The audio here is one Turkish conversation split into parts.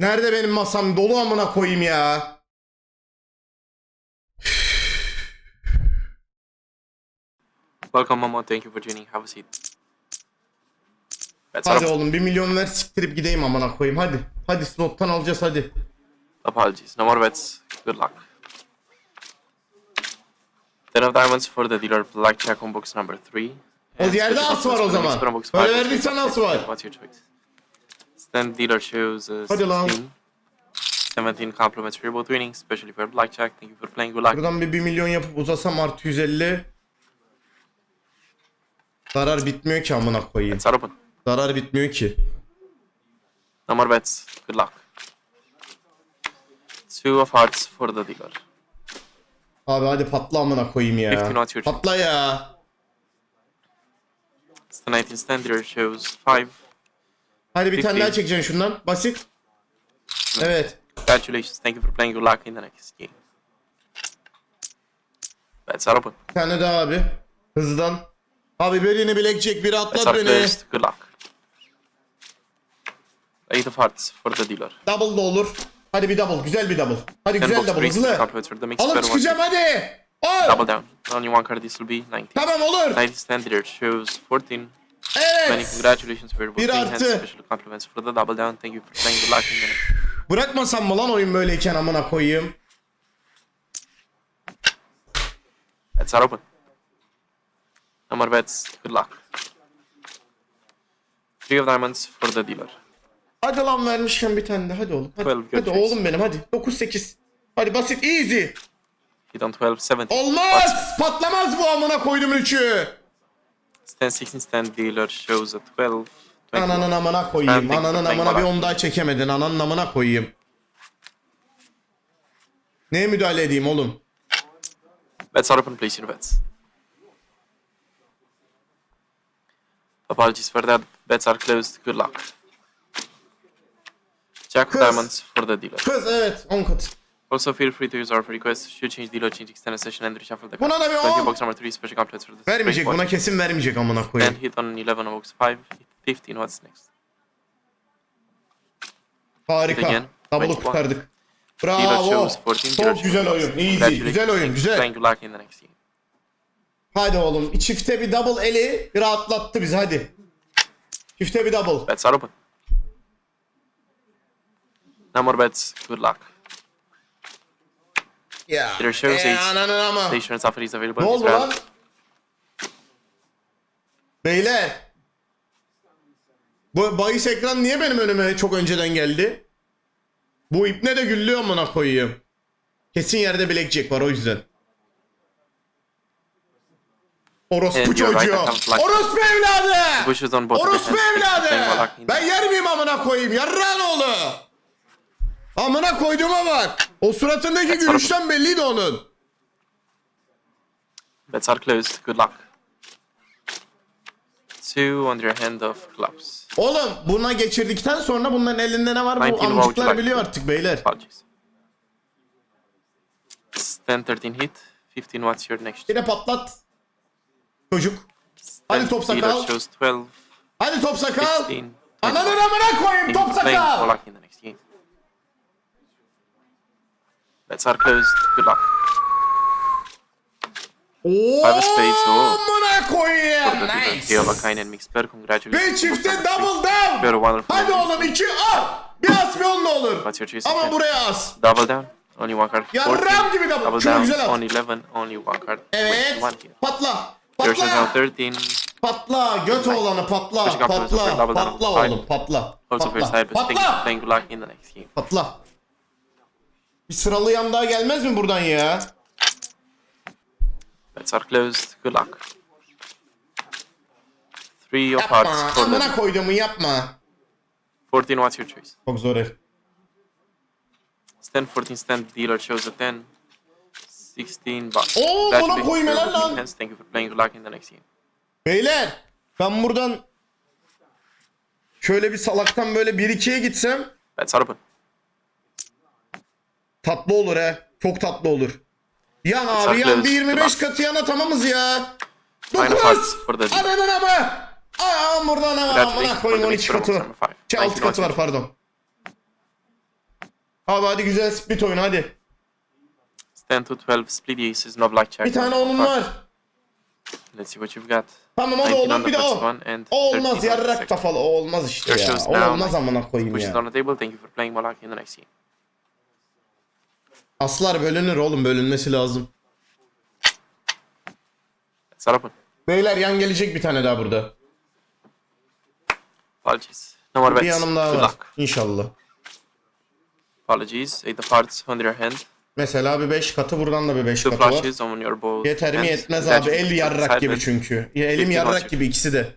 Nerede benim masam? Dolu amına koyayım ya. Welcome, Momo. Thank you for joining. Have a seat. That's Hadi oğlum 1 milyon ver siktirip gideyim amına koyayım hadi. Hadi slottan alacağız hadi. apologies. No more bets. Good luck. Ten of diamonds for the dealer. Blackjack on box number three. O And yerde special as var o zaman. five. verdiysen as var. What's your choice? Stand dealer shows uh, Hadi lan. 16. 17 compliments for your both winnings, especially for blackjack. Thank you for playing. Good luck. Buradan bir 1 milyon yapıp uzasam artı 150. Zarar bitmiyor ki amına koyayım. It's open. Zarar bitmiyor ki. No more bets. Good luck. Two of hearts for the dealer. Abi hadi patla amına koyayım ya. 15 not your Patla ya. It's the 19 stand dealer shows five. Hadi bir tane 15. daha çekeceksin şundan. Basit. Evet. Congratulations. Thank you for playing. Good luck in the next game. Bets are open. Bir tane daha abi. Hızdan. Abi birini bilekçek biri Bets atlat are beni. closed. Good luck. Eight of hearts for the dealer. Double da olur. Hadi bir double. Güzel bir double. Hadi Ten güzel box double. Hızlı. The Alıp. One, çıkacağım hadi. Ol. double down. Only one card. This will be 90. Tamam olur. 90 stand dealer shows 14. Many congratulations for your Bir both hands. artı. Special compliments for the double down. Thank you for playing. The next. Bırakmasam mı lan oyun böyleyken amına koyayım. Bets are open. No more bets. Good luck. Three of diamonds for the dealer. Hadi lan vermişken bir tane de hadi oğlum. Hadi, Twelve, hadi good oğlum benim hadi. 9-8. Hadi basit easy. Hit on 12, 17. Olmaz. Patlamaz bu amına koydum üçü. Stand 16 stand dealer shows a 12. 21. Ananın amına koyayım. Ananın amına bir on daha çekemedin. Ananın amına koyayım. Neye müdahale edeyim oğlum? Bets are open, place your bets. Apologies for that. Bets are closed. Good luck. Jack Kız. diamonds for the dealer. Kız evet 10 kat. Also feel free to use our request. Should change dealer, change extended session and reshuffle the Buna da bir Thank you on. box number 3, special compliments for the Vermeyecek buna kesin vermeyecek amına koyayım. hit on 11 on box 5. Hit 15, what's next? Harika. Again. Double'ı 21. kurtardık. Bravo. shows 14. dealer Çok güzel oyun. 16. Easy. Güzel oyun. Thank you for Güzel. Playing good luck in the next game. Hadi oğlum. Çifte bir double eli rahatlattı bizi hadi. Çifte bir double. Bets are open. No more bets. Good luck. Ya. There E, eight. ananın ama. The insurance offer is available Ne in oldu lan? round. Beyler. Bu bahis ekran niye benim önüme çok önceden geldi? Bu ipne de güllüyor amına koyayım. Kesin yerde blackjack var o yüzden. Orospu And you're right, çocuğu. I have black- Orospu evladı. Bushes on both of the Orospu hands. Evladı. in Ben yer miyim amına koyayım? Yarrağın oğlu. Amına koyduğuma bak. O suratındaki gülüşten belliydi onun. Bets are closed. Good luck. Two on your hand of clubs. Oğlum buna geçirdikten sonra bunların elinde ne var bu 19 amcıklar voucher biliyor like. artık beyler. Apologies. Stand 13 hit. 15 what's your next? Yine patlat. Çocuk. Hadi Stand top dealer sakal. shows 12, Hadi top sakal. 16. Ananın amına koyayım top for sakal. luck in the next Bets are closed. Good luck. Five spades, oh. the dealer. Nice. Three of a kind and mixed pair. Congratulations. Bir çifte double down. wonderful. Hadi oğlum iki al. Bir as bir on da olur. What's your choice? Ama again? buraya as. Double down. Only one card. Yarram 14. gibi double. Double Şunu down. güzel at. Only 11. Only one card. Evet. 21 here. Patla. Your choice now Patla. 13. Patla. Göt oğlanı patla. Patla. Patla patla. Also for Patla. side, but thank you for Patla. playing good luck in the next game. Patla. Bir sıralı yan daha gelmez mi buradan ya? Bets are closed. Good luck. Three of Yapma. hearts for Amına the koyduğumu yapma. 14. What's your choice? Çok zor el. Stand 14 stand dealer shows a 10. 16 bucks. Oo, koyayım for helal your lan. hands. Thank you for playing good luck in the next game. Beyler ben buradan şöyle bir salaktan böyle 1-2'ye gitsem Bets are open. Tatlı olur he. Çok tatlı olur. Yan abi yan bir üstü 25 bak. katı yana tamamız ya. Final 9. hearts for the dealer. Ananın ama. Aa buradan ama amına koyayım the 12 mixed katı var. 5. Şey 6 katı var pardon. Abi hadi güzel split oyun hadi. 10 to 12 split aces, no blackjack. Bir tane onun var. Let's see what you've got. Tamam o da 19 olur bir de o. O 13 olmaz yarrak kafalı o olmaz işte ya. O olmaz amına koyayım Push it ya. on the table. Thank you for playing Malak in the next game. Aslar bölünür oğlum bölünmesi lazım. Let's open. Beyler yan gelecek bir tane daha burada. Apologies. No more Bir bets. yanım daha Good var. luck. İnşallah. Apologies. Eight of hearts on your hand. Mesela bir 5 katı buradan da bir 5 Two katı var. on your. Yeter mi yetmez abi. El yarrak gibi çünkü. Ya, elim yarrak gibi ikisi de.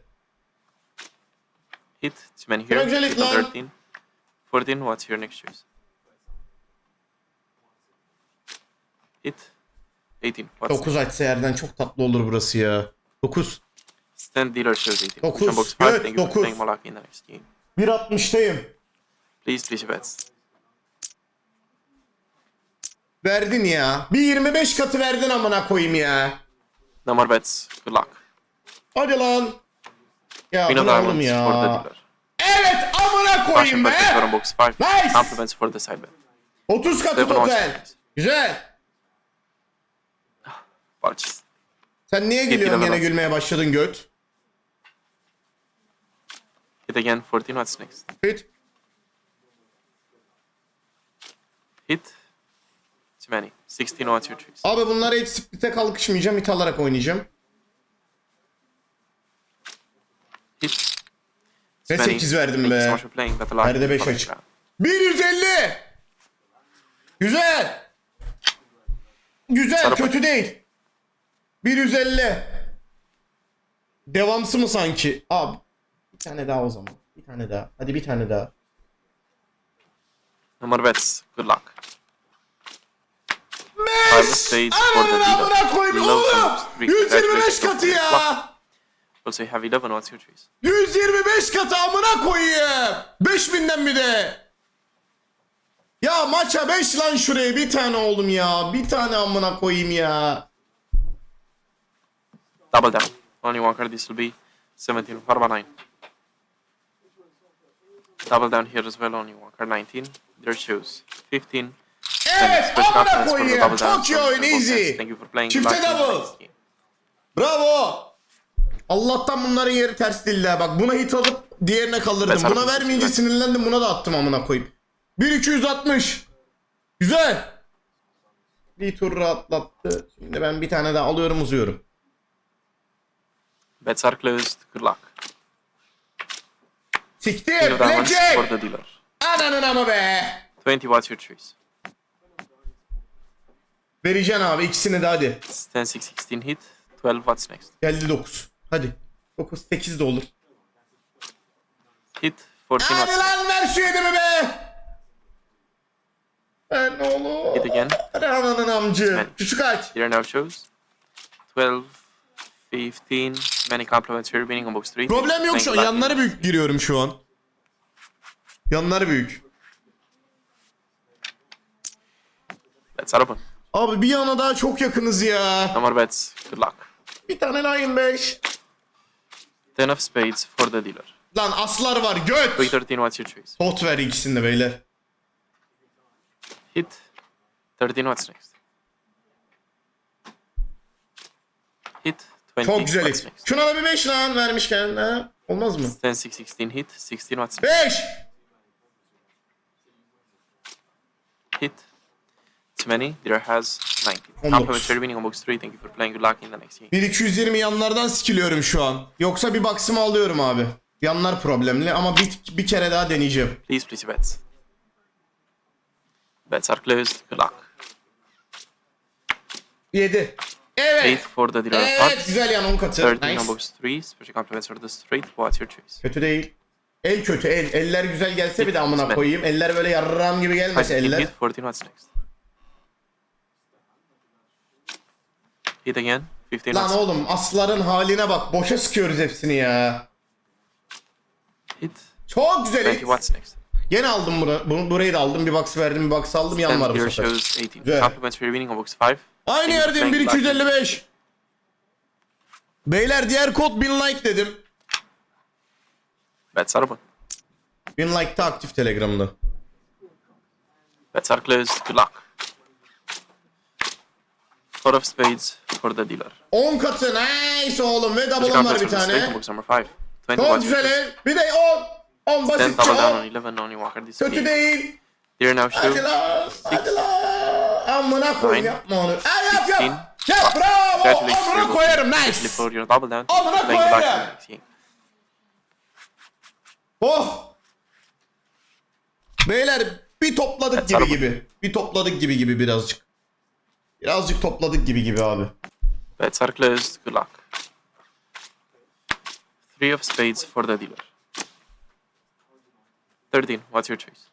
Hit. It's many here. Hit on lan. 13. 14. What's your next choice? Hit. 18. What's 9 açsa yerden çok tatlı olur burası ya. 9. Stand dealer shows 18. Dokuz. Push on box 5. Evet, Thank you for dokuz. playing Malak in the next game. 1.60'tayım. Please your bets. Verdin ya. Bir 25 katı verdin amına koyayım ya. No more bets. Good luck. Hadi lan. Ya of diamonds ya. for the dealer. Evet amına Passion koyayım be. box 5. Nice. Compliments for the side bet. 30 katı Seven total. Güzel. Apologies. Sen niye gülüyorsun yine olsun. gülmeye başladın göt? Hit again. 14. What's next? Hit. Hit. It's many. 16. What's your choice? Abi bunlara hiç split'e kalkışmayacağım. Hit alarak oynayacağım. Hit. It's many. 8 verdim Thank you so be. much for playing. Better luck. Nerede beş açık? round. 150. Güzel. Güzel kötü değil. 150. Devamsı mı sanki? Abi bir tane daha o zaman. Bir tane daha. Hadi bir tane daha. More bets. Good luck. The Ananı amına koyayım oğlum. some streak. 125 Congratulations. katı ya. Also, have 11. What's your choice? 125 katı amına koyayım. 5000'den bir de. Ya maça 5 lan şuraya bir tane oğlum ya. Bir tane amına koyayım ya. Double down. Only one card. This will be 17. Harba 9. Double down here as well. Only one card. 19. Their shows. 15. Evet amına for koyayım. Çok iyi oyun easy. Thank you for playing. Çifte double. Bravo. Allah'tan bunların yeri ters değil ha. Bak buna hit alıp diğerine kalırdım. Sana Buna vermeyince ben. sinirlendim buna da attım amına koyayım. 1260. Güzel. Bir tur rahatlattı. Şimdi ben bir tane daha alıyorum uzuyorum. Bets are closed. Good luck. Siktir. Diamonds Blackjack. for the dealer. Ananın ama be. 20. What's your choice? Vereceksin abi ikisini de hadi. 10, 6, 16 hit. 12. What's next? Geldi 9. Hadi. 9 8 de olur. Hit. 14. Hadi What's next? lan ver şu yedimi be. Ben olur. Hit again. Hadi ananın amcı. Ben- Küçük aç. Here now shows 12, 15, many compliments here, winning on box 3. Problem yok şu an. Yanları büyük giriyorum şu an. Yanları büyük. Are open. Abi bir yana daha çok yakınız ya. No more bets. Good luck. Bir tane daha 25. 10 of spades for the dealer. Lan aslar var göt. 313, what's your choice? Pot ver ikisini de beyler. Hit. 13, what's next? Hit. 20, Çok güzel hit. Şuna da bir 5 lan vermişken. Ha? Olmaz mı? 10, 6, 16 hit. 16, what's next? 5. Hit. It's many. Dealer has 90. 19. Compliments here, winning on box 3. Thank you for playing. Good luck in the next game. 1220 yanlardan skiliyorum şu an. Yoksa bir baksımı alıyorum abi. Yanlar problemli ama bir, bir kere daha deneyeceğim. Please your bets. Bets are closed. Good luck. 7. Evet. 8 for the dealer Evet hearts. güzel yan 10 katı. 13 Nice. box 3. Special compliments for the straight. What's your choice? Kötü değil. El kötü el. Eller güzel gelse bir de amına koyayım. Eller böyle yarram gibi gelmese eller. hit, 14, what's next? Hit again, 15, Lan oğlum asların haline bak. Boşa sıkıyoruz hepsini ya. Hit, Çok güzel 20, hit. what's next? Gene aldım bunu. bunu burayı da aldım. Bir box verdim, bir box aldım. Yan var bu sefer. shows 18. Güzel. Compliments for winning on box 5. Aynı yerdeyim 1255. Beyler diğer kod 1000 like dedim. Better bu. 1000 like da aktif Telegram'da. Better close to luck. Four of spades for the dealer. 10 katı nice oğlum ve double'ım var bir tane. Çok güzel ev. Bir de 10. 10 basitçe 10. Kötü değil. Dear now show. Hadi lan. Hadi lan. Amına koyayım yapma onu. Ay yap yap. Yap bravo. Amına koyarım nice. Amına koyarım. Oh. Beyler bir topladık gibi gibi. Bir topladık gibi gibi birazcık. Birazcık topladık gibi gibi abi. Bets are closed. Good luck. Three of spades for the dealer. 13. What's your choice?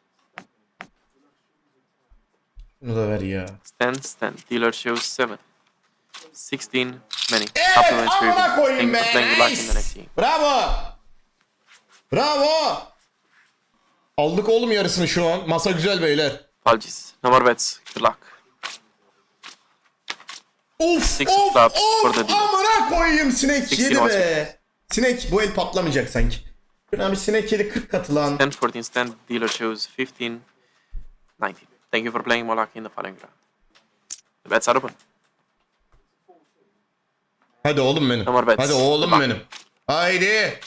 Bunu da ver ya. Stand, stand. Dealer shows 7. 16. Many. Evet Complimentary. amına Thank koyayım you be. for playing good luck in the next Nice. game. Bravo. Bravo. Aldık oğlum yarısını şu an. Masa güzel beyler. Apologies. No more bets. Good luck. Of Six of of clubs for of amına koyayım sinek Sixteen yedi be. Sinek bu el patlamayacak sanki. Bir sinek yedi 40 katı lan. Stand 14. Stand. Dealer shows 15. 19. Thank you for playing luck in the following round. The bets are open. Hadi oğlum benim. No more bets. Hadi oğlum Bak. benim. Haydi.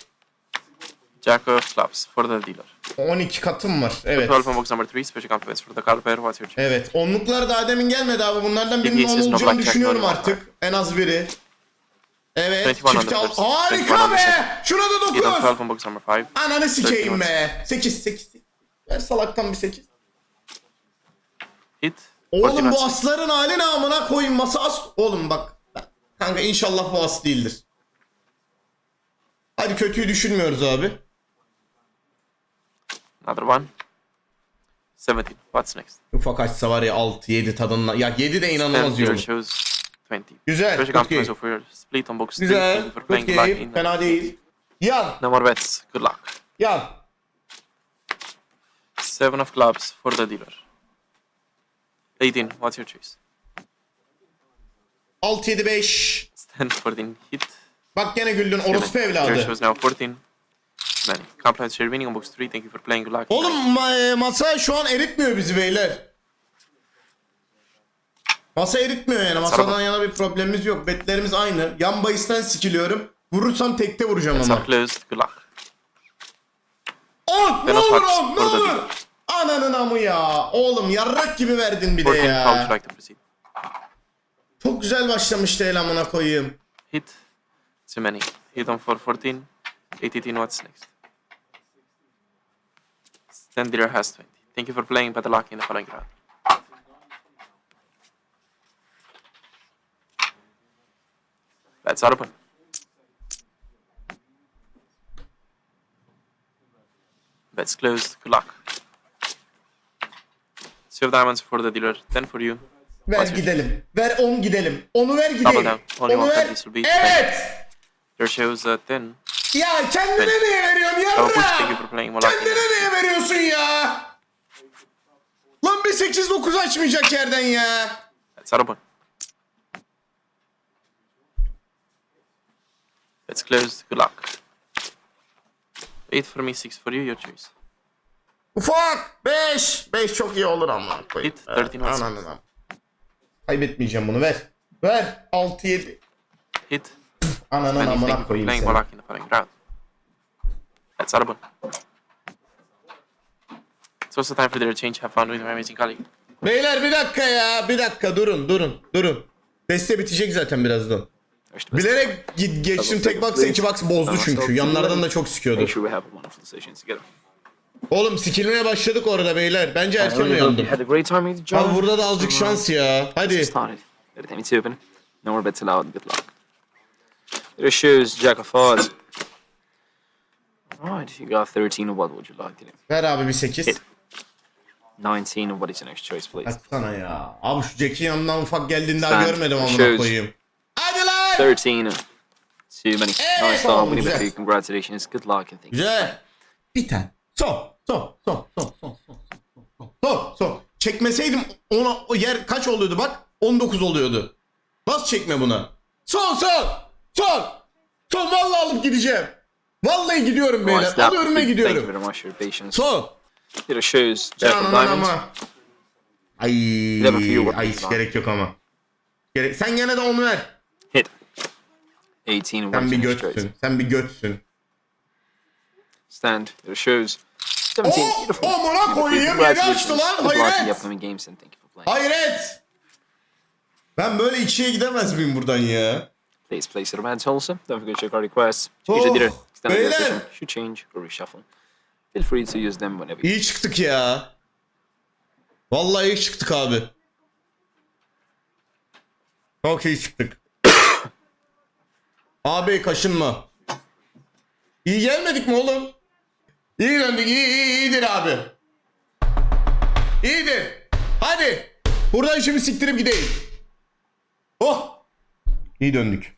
Jack of clubs for the dealer. 12 katım var. Evet. 12 on box number 3. Special compliments for the card pair. What's your choice? Evet. Onluklar daha demin gelmedi abi. Bunlardan birinin on olacağını düşünüyorum artık. En az biri. Evet. 21 on Çifti the al. first. 21 Harika be. second. Şuna da 8 on 9. 12 on box number 5. Ananı sikeyim be. 8 8. Ver salaktan bir 8. Hit. 14 Oğlum bu asların hali ne amına koyayım masa as. Oğlum bak. Kanka inşallah bu as değildir. Hadi kötüyü düşünmüyoruz abi. Another one. 17. What's next? Ufak açsa var ya 6 7 tadında. Ya 7 de inanılmaz olur. shows 20. Güzel. Special Good game. your split on box 3. Thank Güzel. Good playing good luck game. Fena değil. Yan. No more bets. Good luck. Yan. 7 of clubs for the dealer. 18. What's your choice? 6 7 5. Stand 14. Hit. Bak gene güldün orospu evladı. shows now 14. Many. Compliments your winning on box 3. Thank you for playing good luck. Oğlum ma- e, masa şu an eritmiyor bizi beyler. Masa eritmiyor yani. Masadan bak. yana bir problemimiz yok. Betlerimiz aynı. Yan bayisten sikiliyorum. Vurursam tekte vuracağım ama. are closed. Good luck. Oh, ne olur oğlum, ne orada olur. değil. Ananın amı ya. Oğlum yarrak gibi verdin bir de 14. How would you ya. to proceed? Çok güzel başlamıştı el amına koyayım. Hit. Too many. Hit on for 14. 18. What's next? Stand dealer has 20. Thank you for playing better luck in the following round. Are open. Bets closed. Good luck. Of diamonds for the dealer. Ten for you. Ver What's your gidelim. Ver 10 gidelim. Onu ver Double gidelim. down. Only Onu one ver. this will be Evet. There shows uh, ten. Ya kendine niye veriyorsun Oh, push. Thank you yarra? for playing luck. in Kendine the- niye veriyorsun ya? Lan bir 8-9 açmayacak yerden ya. Bets are open. Bets closed. Good luck. Eight for me, six for you. Your choice. Ufak 5. 5 çok iyi olur ama. Hit, 13 olsun. Ananın am. Kaybetmeyeceğim bunu ver. Ver 6 7. Hit. Thank amına koyayım playing seni. luck in the round. Bets are open. It's also time for the change. Have fun with my amazing colleague. Beyler bir dakika ya. Bir dakika durun durun durun. Deste bitecek zaten birazdan. Best. Bilerek geçtim tek box iki box bozdu çünkü. Yanlardan da çok sikiyordu. Oğlum sikilmeye başladık orada beyler. Bence erken uyandım. had a great time with John. Abi burada da azıcık şans ya. Hadi. started. Let me open. No more bets allowed. Good luck. Shows Jack of Hearts. Alright, you got 13 of what would you like do? Ver abi bir 8. Hit. 19 of what is your next choice, please? Açsana ya. Abi şu Jack'in yanından ufak geldiğini daha Sen görmedim amına shows. koyayım. Hadi lan. 13. Too many. Nice tamam, start, winning güzel. Congratulations. Good luck and thank you. Güzel. Bir tane. Son. Son. Son. Son. Son. Son. Son. Son. Çekmeseydim ona o yer kaç oluyordu bak? 19 oluyordu. Nasıl çekme buna? Son son. Son. Son vallahi alıp gideceğim. Vallahi gidiyorum beyler. Alıyorum ve Thank you gidiyorum. very much for your patience. Son. There shows Jack of Cananın Diamonds. ama. Ay, ay hiç gerek yok ama. Gerek, sen gene de onu ver. Hit. 18 and Sen bir finish straight. götsün. Sen bir götsün. Stand. There shows 17. Oh, Beautiful. amına koyayım, Congratulations. açtı lan, hayret. upcoming games and thank you for playing. Hayret. Ben böyle ikiye gidemez miyim buradan ya? Please place your advance also. Don't forget to check our requests. Oh, beyler. should change or reshuffle. Feel free to use them whenever you İyi çıktık ya. Vallahi iyi çıktık abi. Çok iyi çıktık. abi kaşınma. İyi gelmedik mi oğlum? İyi döndük. İyi, iyi, iyidir abi. İyidir. Hadi. Buradan şimdi siktirip gideyim. Oh. İyi döndük.